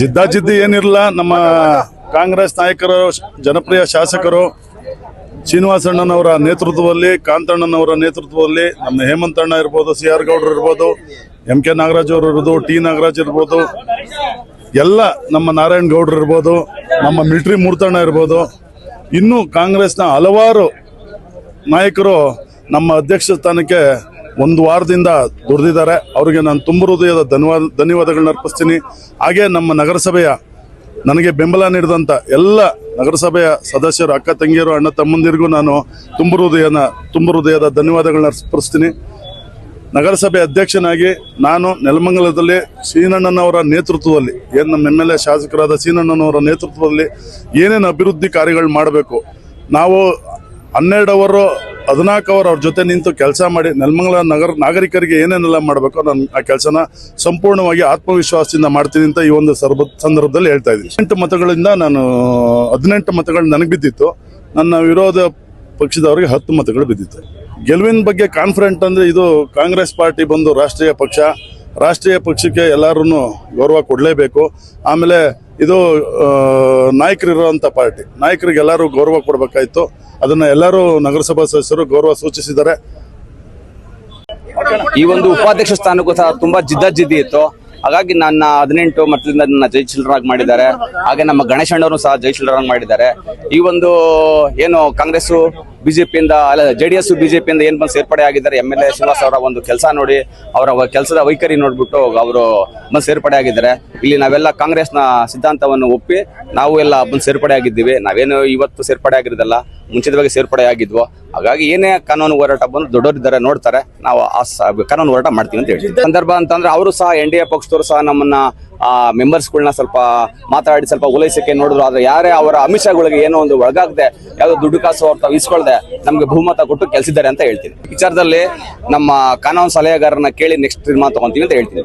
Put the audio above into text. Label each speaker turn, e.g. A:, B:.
A: ಜಿದ್ದಾಜಿದ್ದಿ ಏನಿರಲ್ಲ ನಮ್ಮ ಕಾಂಗ್ರೆಸ್ ನಾಯಕರು, ಜನಪ್ರಿಯ ಶಾಸಕರು ಶ್ರೀನಿವಾಸಣ್ಣನವರ ನೇತೃತ್ವದಲ್ಲಿ, ಕಾಂತಣ್ಣನವರ ನೇತೃತ್ವದಲ್ಲಿ, ನಮ್ಮ ಹೇಮಂತಣ್ಣ ಇರ್ಬೋದು, ಸಿ ಆರ್ ಗೌಡ್ರು ಇರ್ಬೋದು, ಎಂ ಕೆ ನಾಗರಾಜ್ ಅವರು ಇರ್ಬೋದು, ಟಿ ನಾಗರಾಜ್ ಇರ್ಬೋದು, ಎಲ್ಲ ನಮ್ಮ ನಾರಾಯಣ ಗೌಡ್ರು ಇರ್ಬೋದು, ನಮ್ಮ ಮಿಲಿಟರಿ ಮೂರ್ತಣ್ಣ ಇರ್ಬೋದು, ಇನ್ನೂ ಕಾಂಗ್ರೆಸ್ನ ಹಲವಾರು ನಾಯಕರು ನಮ್ಮ ಅಧ್ಯಕ್ಷ ಸ್ಥಾನಕ್ಕೆ ಒಂದು ವಾರದಿಂದ ದುಡಿದಿದ್ದಾರೆ. ಅವರಿಗೆ ನಾನು ತುಂಬ ಹೃದಯದ ಧನ್ಯವಾದ, ಧನ್ಯವಾದಗಳನ್ನ ಅರ್ಪಿಸ್ತೀನಿ. ಹಾಗೆ ನಮ್ಮ ನಗರಸಭೆಯ ನನಗೆ ಬೆಂಬಲ ನೀಡಿದಂಥ ಎಲ್ಲ ನಗರಸಭೆಯ ಸದಸ್ಯರು, ಅಕ್ಕ ತಂಗಿಯರು, ಅಣ್ಣ ತಮ್ಮಂದಿರಿಗೂ ನಾನು ತುಂಬ ಹೃದಯನ, ತುಂಬ ಹೃದಯದ ಧನ್ಯವಾದಗಳನ್ನ ಅರ್ಪಿಸ್ತೀನಿ. ನಗರಸಭೆ ಅಧ್ಯಕ್ಷನಾಗಿ ನಾನು ನೆಲಮಂಗಲದಲ್ಲಿ ಸೀನಣ್ಣನವರ ನೇತೃತ್ವದಲ್ಲಿ, ಏನು ನಮ್ಮ ಎಂ ಎಲ್ ಶಾಸಕರಾದ ಸೀನಣ್ಣನವರ ನೇತೃತ್ವದಲ್ಲಿ ಏನೇನು ಅಭಿವೃದ್ಧಿ ಕಾರ್ಯಗಳು ಮಾಡಬೇಕು, ನಾವು ಹನ್ನೆರಡು ಅವರು ಹದಿನಾಲ್ಕು ಅವರ್ ಅವ್ರ ಜೊತೆ ನಿಂತು ಕೆಲಸ ಮಾಡಿ ನೆಲಮಂಗಲ ನಗರ ನಾಗರಿಕರಿಗೆ ಏನೇನೆಲ್ಲ ಮಾಡಬೇಕು ನಾನು ಆ ಕೆಲಸನ ಸಂಪೂರ್ಣವಾಗಿ ಆತ್ಮವಿಶ್ವಾಸದಿಂದ ಮಾಡ್ತೀನಿ ಅಂತ ಈ ಒಂದು ಸರ್ಬ, ಸಂದರ್ಭದಲ್ಲಿ ಹೇಳ್ತಾ ಇದ್ದೀನಿ. ಎಂಟು ಮತಗಳಿಂದ ನಾನು, ಹದಿನೆಂಟು ಮತಗಳು ನನಗೆ ಬಿದ್ದಿತ್ತು. ನನ್ನ ವಿರೋಧ ಪಕ್ಷದವರಿಗೆ ಹತ್ತು ಮತಗಳು ಬಿದ್ದಿತ್ತು. ಗೆಲುವಿನ ಬಗ್ಗೆ ಕಾನ್ಫಿಡೆಂಟ್ ಅಂದರೆ ಇದು ಕಾಂಗ್ರೆಸ್ ಪಾರ್ಟಿ ಬಂದು ರಾಷ್ಟ್ರೀಯ ಪಕ್ಷ. ರಾಷ್ಟ್ರೀಯ ಪಕ್ಷಕ್ಕೆ ಎಲ್ಲರೂ ಗೌರವ ಕೊಡಲೇಬೇಕು. ಆಮೇಲೆ ಇದು ನಾಯಕರಿರುವಂಥ ಪಾರ್ಟಿ. ನಾಯಕರಿಗೆಲ್ಲರೂ ಗೌರವ ಕೊಡಬೇಕಾಯಿತು. ಅದನ್ನ ಎಲ್ಲರೂ ನಗರಸಭಾ ಸದಸ್ಯರು ಗೌರವ ಸೂಚಿಸಿದ್ದಾರೆ.
B: ಈ ಒಂದು ಉಪಾಧ್ಯಕ್ಷ ಸ್ಥಾನಕ್ಕೂ ಸಹ ತುಂಬಾ ಜಿದ್ದಾಜಿದ್ದಿ ಇತ್ತು. ಹಾಗಾಗಿ ನನ್ನ ಹದಿನೆಂಟು ಮತದಿಂದ ನನ್ನ ಜಯಶೀಲರಾಗಿ ಮಾಡಿದ್ದಾರೆ. ಹಾಗೆ ನಮ್ಮ ಗಣೇಶಣ್ಣವರು ಸಹ ಜಯಶೀಲರಾಗಿ ಮಾಡಿದ್ದಾರೆ. ಈ ಒಂದು, ಏನು ಕಾಂಗ್ರೆಸ್ ಬಿಜೆಪಿಯಿಂದ, ಅಲ್ಲ ಜೆ ಡಿ ಎಸ್ ಬಿಜೆಪಿಯಿಂದ ಏನು ಬಂದು ಸೇರ್ಪಡೆ ಆಗಿದ್ದಾರೆ, ಎಂ ಎಲ್ ಎ ಶ್ರೀನಿವಾಸ್ ಅವರ ಒಂದು ಕೆಲಸ ನೋಡಿ, ಅವರ ಕೆಲಸದ ವೈಖರಿ ನೋಡಿಬಿಟ್ಟು ಅವರು ಬಂದು ಸೇರ್ಪಡೆ ಆಗಿದ್ದಾರೆ. ಇಲ್ಲಿ ನಾವೆಲ್ಲ ಕಾಂಗ್ರೆಸ್ನ ಸಿದ್ಧಾಂತವನ್ನು ಒಪ್ಪಿ, ನಾವು ಎಲ್ಲ ಬಂದು ಸೇರ್ಪಡೆ ಆಗಿದ್ದೀವಿ. ನಾವೇನು ಇವತ್ತು ಸೇರ್ಪಡೆ ಆಗಿರೋದಲ್ಲ ಮುಂಚಿತವಾಗಿ ಸೇರ್ಪಡೆ ಆಗಿದ್ವೋ, ಹಾಗಾಗಿ ಏನೇ ಕಾನೂನು ಹೋರಾಟ ಬಂದು ದೊಡ್ಡವರಿದ್ದಾರೆ ನೋಡ್ತಾರೆ. ನಾವು ಆ ಕಾನೂನು ಹೋರಾಟ ಮಾಡ್ತೀವಿ ಅಂತ ಹೇಳ್ತೀವಿ. ಸಂದರ್ಭ ಅಂತಂದ್ರೆ ಅವರು ಸಹ ಎನ್ ಡಿ ಎ ಪಕ್ಷದವರು ಸಹ ನಮ್ಮನ್ನ ಮೆಂಬರ್ಸ್ಗಳನ್ನ ಸ್ವಲ್ಪ ಮಾತಾಡಿ, ಸ್ವಲ್ಪ ಉಲೈಸಕ್ಕೆ ನೋಡಿದ್ರು. ಆದ್ರೆ ಯಾರೇ ಅವರ ಅಮಿಷಗಳಿಗೆ ಏನೋ ಒಂದು ಒಳಗಾಗದೆ, ಯಾವ್ದೋ ದುಡ್ಡು ಕಾಸು ಅವ್ರ ತಾವು ಇಸ್ಕೊಳ್ದೆ, ನಮ್ಗೆ ಬಹುಮತ ಕೊಟ್ಟು ಕೆಲಸಿದ್ದಾರೆ ಅಂತ ಹೇಳ್ತೀನಿ. ವಿಚಾರದಲ್ಲಿ ನಮ್ಮ ಕಾನೂನು ಸಲಹೆಗಾರನ ಕೇಳಿ ನೆಕ್ಸ್ಟ್ ತೀರ್ಮಾನ ತಗೊಂತೀವಿ ಅಂತ ಹೇಳ್ತೀನಿ.